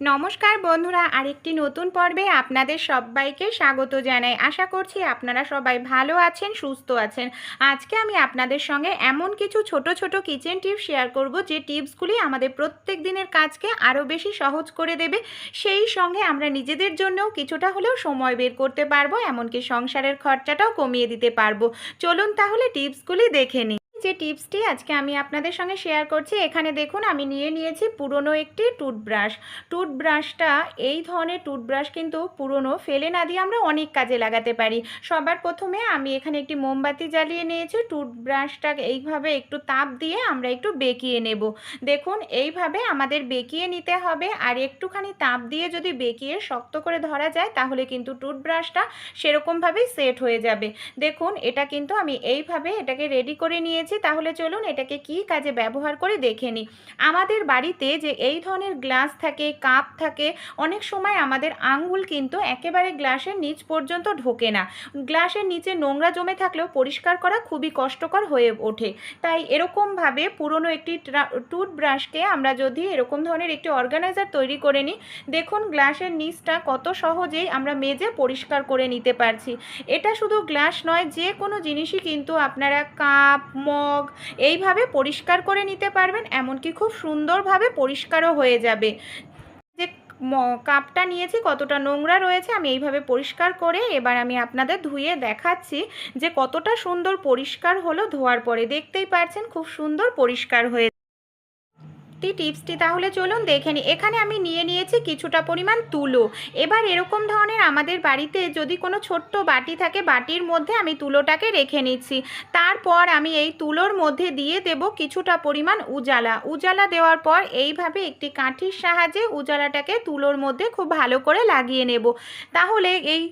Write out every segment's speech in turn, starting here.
নমস্কার বন্ধুরা, আরেকটি নতুন পর্বে আপনাদের সবাইকে স্বাগত জানাই। আশা করছি আপনারা সবাই ভালো আছেন, সুস্থ আছেন। আজকে আমি আপনাদের সঙ্গে এমন কিছু ছোট ছোট কিচেন টিপস শেয়ার করব, যে টিপসগুলি আমাদের প্রত্যেক দিনের কাজকে আরও বেশি সহজ করে দেবে। সেই সঙ্গে আমরা নিজেদের জন্যও কিছুটা হলেও সময় বের করতে পারব, এমনকি সংসারের খরচাটাও কমিয়ে দিতে পারব। চলুন তাহলে টিপসগুলি দেখে নিই। যে টিপসটি আজকে আমি আপনাদের সঙ্গে শেয়ার করছি, এখানে দেখুন আমি নিয়ে নিয়েছি পুরনো একটি টুথব্রাশ। টুথব্রাশটা, এই ধরনের টুথব্রাশ কিন্তু পুরনো, ফেলে না দিয়ে আমরা অনেক কাজে লাগাতে পারি। সবার প্রথমে আমি এখানে একটি মোমবাতি জ্বালিয়ে নিয়েছি টুথব্রাশটা এইভাবে একটু তাপ দিয়ে আমরা একটু বেঁকিয়ে নেব। দেখুন, এইভাবে আমাদের বেঁকিয়ে নিতে হবে, আর একটুখানি তাপ দিয়ে যদি বেঁকিয়ে শক্ত করে ধরা যায়, তাহলে কিন্তু টুথব্রাশটা সেরকমভাবেই সেট হয়ে যাবে। দেখুন, এটা কিন্তু আমি এইভাবে এটাকে রেডি করে নিয়েছি তাহলে চলুন এটাকে কি কাজে ব্যবহার করে দেখে নিই। আমাদের বাড়িতে যে এই ধরনের গ্লাস থাকে, কাপ থাকে, অনেক সময় আমাদের আঙ্গুল কিন্তু একেবারে গ্লাসের নিচ পর্যন্ত ঢোকে না। গ্লাসের নিচে নোংরা জমে থাকলেও পরিষ্কার করা খুবই কষ্টকর হয়ে ওঠে। তাই এরকমভাবে পুরনো একটি টুথব্রাশকে আমরা যদি এরকম ধরনের একটি অর্গানাইজার তৈরি করে নিই, দেখুন গ্লাসের নিচটা কত সহজেই আমরা মেজে পরিষ্কার করে নিতে পারছি। এটা শুধু গ্লাস নয়, যে কোনো জিনিসই কিন্তু আপনারা কাপ, মগ এইভাবে পরিষ্কার করে নিতে পারবেন, এমনকি খুব সুন্দরভাবে পরিষ্কারও হয়ে যাবে। যে কাপটা নিয়েছি, কতটা নোংরা রয়েছে, আমি এইভাবে পরিষ্কার করে এবার আমি আপনাদের ধুয়ে দেখাচ্ছি যে কতটা সুন্দর পরিষ্কার হলো ধোয়ার পরে। দেখতেই পারছেন, খুব সুন্দর পরিষ্কার হয়ে টি টিপসটি তাহলে চলুন দেখে নিই। এখানে আমি নিয়ে নিয়েছি কিছুটা পরিমাণ তুলো। এবার এরকম ধরনের আমাদের বাড়িতে যদি কোনো ছোট্ট বাটি থাকে, বাটির মধ্যে আমি তুলোটাকে রেখে নিচ্ছি। তারপর আমি এই তুলোর মধ্যে দিয়ে দেব কিছুটা পরিমাণ উজালা। উজালা দেওয়ার পর এইভাবে একটি কাঠির সাহায্যে উজালাটাকে তুলোর মধ্যে খুব ভালো করে লাগিয়ে নেব। তাহলে এই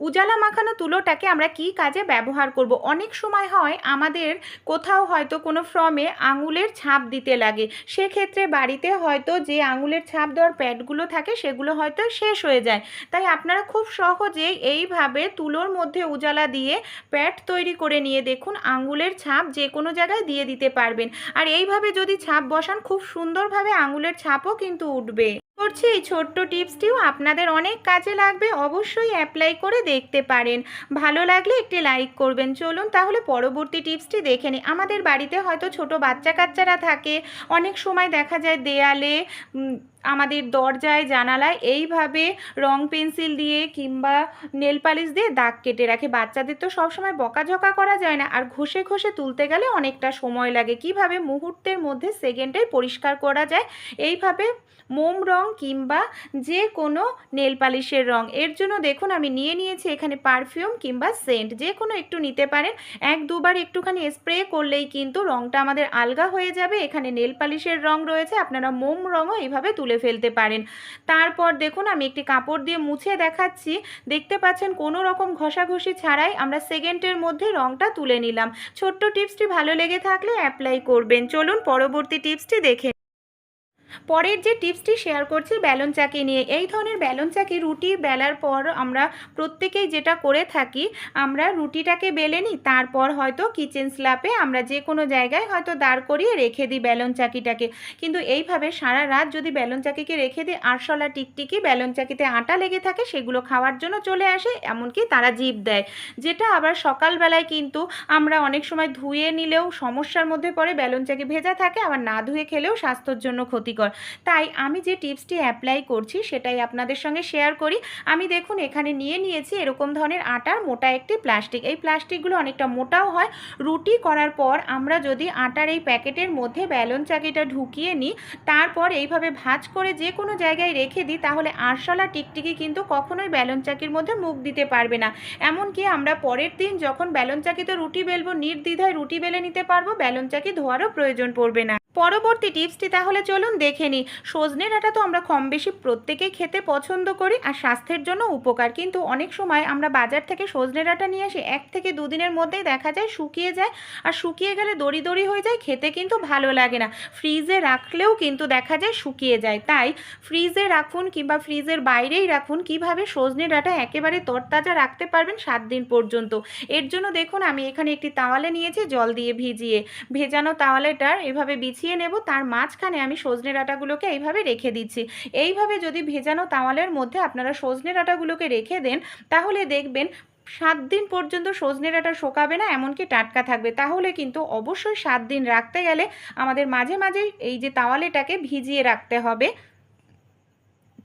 উজালা মাখানো তুলোটাকে আমরা কি কাজে ব্যবহার করব? অনেক সময় হয় আমাদের কোথাও হয়তো কোনো ফর্মে আঙুলের ছাপ দিতে লাগে। সেক্ষেত্রে বাড়িতে হয়তো যে আঙুলের ছাপ দেওয়ার প্যাডগুলো থাকে সেগুলো হয়তো শেষ হয়ে যায়। তাই আপনারা খুব সহজেই এইভাবে তুলোর মধ্যে উজালা দিয়ে প্যাড তৈরি করে নিয়ে দেখুন আঙুলের ছাপ যে কোনো জায়গায় দিয়ে দিতে পারবেন। আর এইভাবে যদি ছাপ বসান খুব সুন্দরভাবে আঙুলের ছাপও কিন্তু উঠবে। করছি, এই ছোট্ট টিপসটিও আপনাদের অনেক কাজে লাগবে, অবশ্যই অ্যাপ্লাই করে দেখতে পারেন। ভালো লাগলে একটি লাইক করবেন। চলুন তাহলে পরবর্তী টিপসটি দেখে নিই। আমাদের বাড়িতে হয়তো ছোট বাচ্চা কাচ্চারা থাকে। অনেক সময় দেখা যায় দেয়ালে আমাদের দরজায়, জানালায় এইভাবে রং পেন্সিল দিয়ে কিংবা নেল পালিশ দিয়ে দাগ কেটে রাখে। বাচ্চাদের তো সবসময় বকাঝকা করা যায় না। আর ঘষে ঘষে তুলতে গেলে অনেকটা সময় লাগে। কীভাবে মুহূর্তের মধ্যে সেকেন্ডে পরিষ্কার করা যায়? এইভাবে মোম রং কিংবা যে কোনো নেল পালিশের রং। এর জন্য দেখুন, আমি নিয়ে নিয়েছি এখানে পারফিউম কিংবা সেন্ট। যে কোনো একটু নিতে পারেন। এক দুবার একটুখানি স্প্রে করলেই কিন্তু রংটা আমাদের আলগা হয়ে যাবে। এখানে নেল পালিশের রং রয়েছে। আপনারা মোম রঙও এইভাবে তুলে ফেলতে পারেন। তারপর দেখুন, আমি একটি কাপড় দিয়ে মুছে দেখাচ্ছি। দেখতে পাচ্ছেন, কোনো রকম ঘষাঘষি ছাড়াই আমরা সেকেন্ডের মধ্যে রংটা তুলে নিলাম। ছোট্ট টিপসটি ভালো লেগে থাকলে অ্যাপ্লাই করবেন। চলুন পরবর্তী টিপসটি দেখে পরের যে টিপসটি শেয়ার করছি, ব্যালন চাকি নিয়ে। এই ধরনের ব্যালন চাকি রুটি বেলার পর আমরা প্রত্যেকেই যেটা করে থাকি, আমরা রুটিটাকে বেলে নিই, তারপর হয়তো কিচেন স্ল্যাপে আমরা যে কোনো জায়গায় হয়তো দাঁড় করিয়ে রেখে দিই ব্যালন চাকিটাকে। কিন্তু এইভাবে সারা রাত যদি ব্যালন চাকিকে রেখে দিই, আরশলা টিকটিকি ব্যালন চাকিতে আটা লেগে থাকে, সেগুলো খাওয়ার জন্য চলে আসে, এমনকি তারা জিভ দেয়। যেটা আবার সকালবেলায় কিন্তু আমরা অনেক সময় ধুয়ে নিলেও সমস্যার মধ্যে পড়ে ব্যালন চাকি ভেজা থাকে, আবার না ধুয়ে খেলেও স্বাস্থ্যের জন্য ক্ষতিকর। তাই আমি যে টিপসটি অ্যাপ্লাই করছি সেটাই আপনাদের সঙ্গে শেয়ার করি। আমি দেখুন এখানে নিয়ে নিয়েছি এরকম ধরনের আটার মোটা একটি প্লাস্টিক এই প্লাস্টিকগুলো অনেকটা মোটাও হয়। রুটি করার পর আমরা যদি আটার এই প্যাকেটের মধ্যে ব্যালন চাকিটা ঢুকিয়ে নিই, তারপর এইভাবে ভাঁজ করে যে কোনো জায়গায় রেখে দিই, তাহলে আরশলা টিকটিকি কিন্তু কখনোই ব্যালন চাকির মধ্যে মুখ দিতে পারবে না। এমনকি আমরা পরের দিন যখন ব্যালন চাকিতে রুটি বেলবো, নির্দ্বিধায় রুটি বেলে নিতে পারব, ব্যালন চাকি ধোয়ারও প্রয়োজন পড়বে না। পরবর্তী টিপসটি তাহলে চলুন দেখে নিই। সজনে ডাঁটা তো আমরা কম বেশি প্রত্যেকেই খেতে পছন্দ করি আর স্বাস্থ্যের জন্য উপকার। কিন্তু অনেক সময় আমরা বাজার থেকে সজনে ডাঁটা নিয়ে আসি এক থেকে দুদিনের মধ্যেই দেখা যায় শুকিয়ে যায় আর শুকিয়ে গেলে দড়ি দড়ি হয়ে যায়, খেতে কিন্তু ভালো লাগে না। ফ্রিজে রাখলেও কিন্তু দেখা যায় শুকিয়ে যায়। তাই ফ্রিজে রাখুন কিংবা ফ্রিজের বাইরেই রাখুন কীভাবে সজনে ডাঁটা একেবারে তরতাজা রাখতে পারবেন সাত দিন পর্যন্ত। এর জন্য দেখুন, আমি এখানে একটি তাওয়ালে নিয়েছি, জল দিয়ে ভিজিয়ে। ভেজানো তাওয়ালেটার এভাবে বিছিয়ে বিছিয়ে নেব, তার মাঝখানে আমি সজনে ডাঁটাগুলোকে এইভাবে রেখে দিচ্ছি। এইভাবে যদি ভেজানো তাওয়ালের মধ্যে আপনারা সজনে ডাঁটাগুলোকে রেখে দেন, তাহলে দেখবেন সাত দিন পর্যন্ত সজনে ডাঁটা শোকাবে না, এমনকি টাটকা থাকবে। তাহলে কিন্তু অবশ্যই সাত দিন রাখতে গেলে আমাদের মাঝে মাঝে এই যে তাওয়ালেটাকে ভিজিয়ে রাখতে হবে।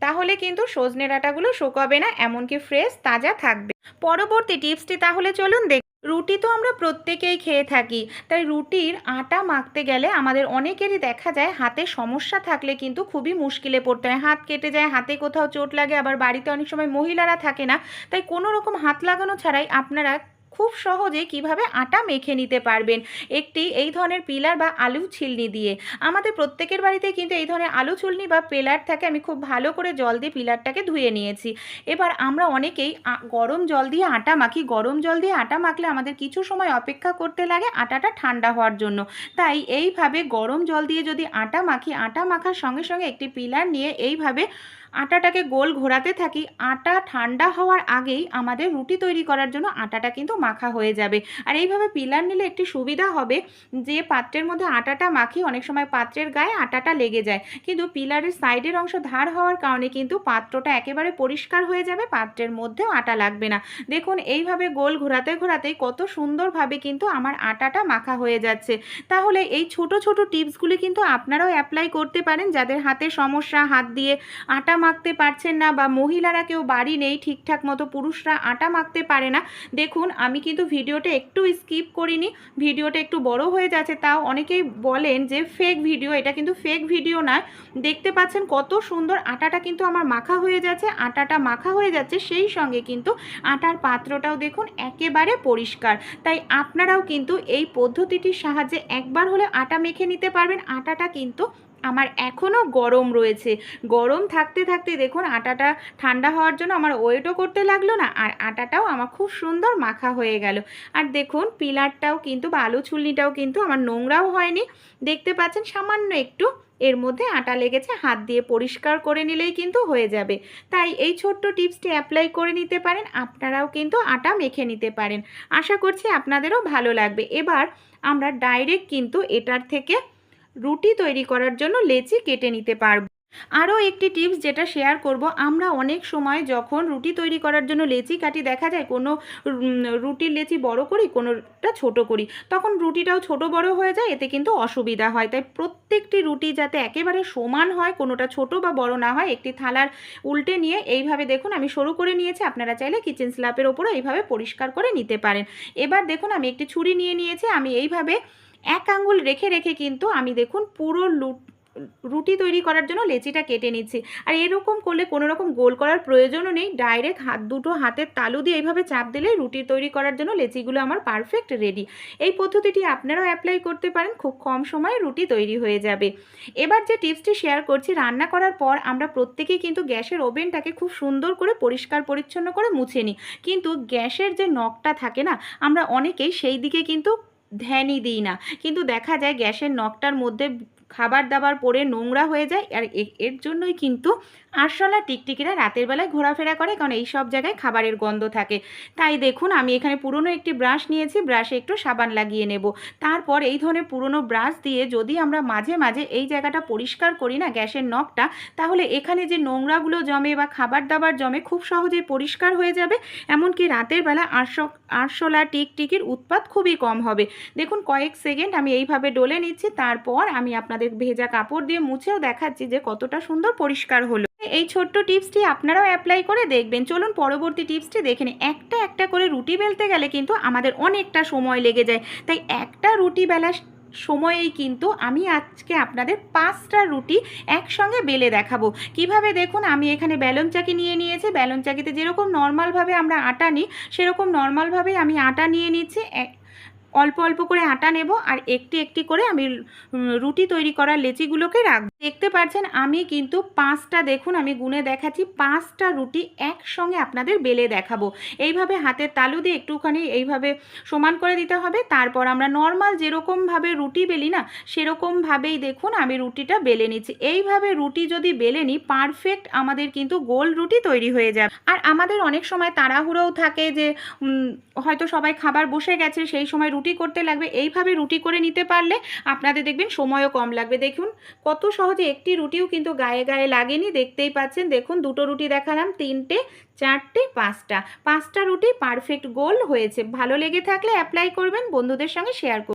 তাহলে কিন্তু সজনে ডাঁটাগুলো শোকাবে না, এমনকি ফ্রেশ, তাজা থাকবে। পরবর্তী টিপসটি তাহলে চলুন দেখ রুটি তো আমরা প্রত্যেকেই খেয়ে থাকি। তাই রুটির আটা মাখতে গেলে আমাদের অনেকেরই দেখা যায় হাতে সমস্যা থাকলে কিন্তু খুবই মুশকিলে পড়তে হয়। হাত কেটে যায়, হাতে কোথাও চোট লাগে, আবার বাড়িতে অনেক সময় মহিলারা থাকে না। তাই কোনো রকম হাত লাগানো ছাড়াই আপনারা খুব সহজে কীভাবে আটা মেখে নিতে পারবেন। একটি এই ধরনের পিলার বা আলু ছিলনি দিয়ে। আমাদের প্রত্যেকের বাড়িতে কিন্তু এই ধরনের আলু ছুলনি বা পেলার থাকে, আমি খুব ভালো করে জল দিয়ে পিলারটাকে ধুয়ে নিয়েছি। এবার আমরা অনেকেই গরম জল দিয়ে আটা মাখি। গরম জল দিয়ে আটা মাখলে আমাদের কিছু সময় অপেক্ষা করতে লাগে আটাটা ঠান্ডা হওয়ার জন্য। তাই এইভাবে গরম জল দিয়ে যদি আটা মাখি, আটা মাখার সঙ্গে সঙ্গে একটি পিলার নিয়ে এইভাবে আটাটাকে গোল ঘোরাতে থাকি, আটা ঠান্ডা হওয়ার আগেই আমাদের রুটি তৈরি করার জন্য আটাটা কিন্তু মাখা হয়ে যাবে। আর এইভাবে পিলার নিলে একটি সুবিধা হবে যে পাত্রের মধ্যে আটাটা মাখি, অনেক সময় পাত্রের গায়ে আটাটা লেগে যায়। কিন্তু পিলারের সাইডের অংশ ধার হওয়ার কারণে কিন্তু পাত্রটা একেবারে পরিষ্কার হয়ে যাবে, পাত্রের মধ্যেও আটা লাগবে না। দেখুন, এইভাবে গোল ঘোরাতে ঘোরাতেই কত সুন্দরভাবে কিন্তু আমার আটাটা মাখা হয়ে যাচ্ছে। তাহলে এই ছোট ছোট টিপসগুলি কিন্তু আপনারাও অ্যাপ্লাই করতে পারেন, যাদের হাতে সমস্যা, হাত দিয়ে আটা মাখতে পারছেন না বা মহিলারা কেউ বাড়ি নেই, ঠিকঠাক মতো পুরুষরা আটা মাখতে পারে না। দেখুন, আমি কিন্তু ভিডিওটা একটু স্কিপ করিনি, ভিডিওটা একটু বড় হয়ে যাচ্ছে। তাও অনেকেই বলেন যে ফেক ভিডিও এটা কিন্তু ফেক ভিডিও নয়। দেখতে পাচ্ছেন কত সুন্দর আটাটা কিন্তু আমার মাখা হয়ে যাচ্ছে, আটাটা মাখা হয়ে যাচ্ছে, সেই সঙ্গে কিন্তু আটার পাত্রটাও দেখুন একেবারে পরিষ্কার। তাই আপনারাও কিন্তু এই পদ্ধতিটির সাহায্যে একবার হলে আটা মেখে নিতে পারবেন। আটাটা কিন্তু আমার এখনও গরম রয়েছে। গরম থাকতে থাকতে দেখুন, আটাটা ঠান্ডা হওয়ার জন্য আমার ওয়েটও করতে লাগল না, আর আটাটাও আমার খুব সুন্দর মাখা হয়ে গেল। আর দেখুন, পিলারটাও কিন্তু বা আলু ছুলনিটাও কিন্তু আমার নোংরাও হয়নি। দেখতে পাচ্ছেন, সামান্য একটু এর মধ্যে আটা লেগেছে, হাত দিয়ে পরিষ্কার করে নিলেই কিন্তু হয়ে যাবে। তাই এই ছোট্ট টিপসটি অ্যাপ্লাই করে নিতে পারেন, আপনারাও কিন্তু আটা মেখে নিতে পারেন। আশা করছি আপনাদেরও ভালো লাগবে। এবার আমরা ডাইরেক্ট কিন্তু এটার থেকে রুটি তৈরি করার জন্য লেচি কেটে নিতে পারব। আরও একটি টিপস যেটা শেয়ার করব, আমরা অনেক সময় যখন রুটি তৈরি করার জন্য লেচি কাটি, দেখা যায় কোনো রুটির লেচি বড় করি, কোনোটা ছোট করি, তখন রুটিটাও ছোট বড় হয়ে যায়, এতে কিন্তু অসুবিধা হয়। তাই প্রত্যেকটি রুটি যাতে একেবারে সমান হয়, কোনোটা ছোট বা বড় না হয়, একটি থালার উল্টে নিয়ে এইভাবে দেখুন, আমি সরু করে নিয়েছি, আপনারা চাইলে কিচেন স্ল্যাপের ওপরও এইভাবে পরিষ্কার করে নিতে পারেন। এবার দেখুন, আমি একটি ছুরি নিয়ে নিয়েছি, আমি এইভাবে এক আঙ্গুল রেখে রেখে কিন্তু আমি দেখুন পুরো লুট, রুটি তৈরি করার জন্য লেচিটা কেটে নিচ্ছি। আর এরকম করলে কোনো রকম গোল করার প্রয়োজনও নেই। ডাইরেক্ট হাত, দুটো হাতের তালু দিয়ে এইভাবে চাপ দিলে রুটি তৈরি করার জন্য লেচিগুলো আমার পারফেক্ট রেডি এই পদ্ধতিটি আপনারাও অ্যাপ্লাই করতে পারেন, খুব কম সময়ে রুটি তৈরি হয়ে যাবে। এবার যে টিপসটি শেয়ার করছি, রান্না করার পর আমরা প্রত্যেকেই কিন্তু গ্যাসের ওভেনটাকে খুব সুন্দর করে পরিষ্কার পরিচ্ছন্ন করে মুছে নিই। কিন্তু গ্যাসের যে নখটা থাকে না, আমরা অনেকেই সেই দিকে কিন্তু ধ্যানই দিই না। কিন্তু দেখা যায় গ্যাসের নখটার মধ্যে খাবার দাবার পরে নোংরা হয়ে যায় আর এর জন্যই কিন্তু আরশোলা টিকটিকিরা রাতের বেলায় ঘোরাফেরা করে কারণ এই সব জায়গায় খাবারের গন্ধ থাকে। তাই দেখুন, আমি এখানে পুরনো একটি ব্রাশ নিয়েছি, ব্রাশে একটু সাবান লাগিয়ে নেব। তারপর এই ধরনের পুরনো ব্রাশ দিয়ে যদি আমরা মাঝে মাঝে এই জায়গাটা পরিষ্কার করি না গ্যাসের নখটা, তাহলে এখানে যে নোংরাগুলো জমে বা খাবার দাবার জমে খুব সহজেই পরিষ্কার হয়ে যাবে। এমনকি রাতের বেলা আরশ, আরশোলা টিকটিকির উৎপাত খুবই কম হবে। দেখুন, কয়েক সেকেন্ড আমি এইভাবে ডলে নিচ্ছি, তারপর আমি আপনাদের ভেজা কাপড় দিয়ে মুছেও দেখাচ্ছি যে কতটা সুন্দর পরিষ্কার হলো। এই ছোট্ট টিপসটি আপনারাও অ্যাপ্লাই করে দেখবেন। চলুন পরবর্তী টিপসটি দেখে নিন একটা একটা করে রুটি বেলতে গেলে কিন্তু আমাদের অনেকটা সময় লেগে যায়। তাই একটা রুটি বেলার সময়েই কিন্তু আমি আজকে আপনাদের পাঁচটা রুটি একসঙ্গে বেলে দেখাবো। কীভাবে দেখুন, আমি এখানে ব্যালন চাকি নিয়ে নিয়েছি। ব্যালন চাকিতে যেরকম নর্মালভাবে আমরা আটা নিই, সেরকম নর্মালভাবেই আমি আটা নিয়ে নিচ্ছি। অল্প অল্প করে আটা নেব আর একটি একটি করে আমি রুটি তৈরি করার লেচিগুলোকে রাখব। দেখতে পাচ্ছেন আমি কিন্তু পাঁচটা, দেখুন আমি গুনে দেখাচ্ছি, পাঁচটা রুটি একসঙ্গে আপনাদের বেলে দেখাবো। এইভাবে হাতের তালু দিয়ে একটুখানি এইভাবে সমান করে দিতে হবে, তারপর আমরা নর্মাল যেরকমভাবে রুটি বেলি না, সেরকমভাবেই দেখুন আমি রুটিটা বেলে নিচ্ছি। এইভাবে রুটি যদি বেলে নিই পারফেক্ট আমাদের কিন্তু গোল রুটি তৈরি হয়ে যাবে। আর আমাদের অনেক সময় তাড়াহুড়োও থাকে যে হয়তো সবাই খাবার বসে গেছে, সেই সময় রুটি করতে লাগবে। এইভাবে রুটি করে নিতে পারলে আপনাদের দেখবেন সময়ও কম লাগবে। দেখুন কত সহজে একটি রুটিও কিন্তু গায়ে গায়ে লাগেনি, দেখতেই পাচ্ছেন। দেখুন, দুটো রুটি দেখালাম, তিনটে, চারটে, পাঁচটা। পাঁচটা রুটি পারফেক্ট গোল হয়েছে। ভালো লেগে থাকলে অ্যাপ্লাই করবেন, বন্ধুদের সঙ্গে শেয়ার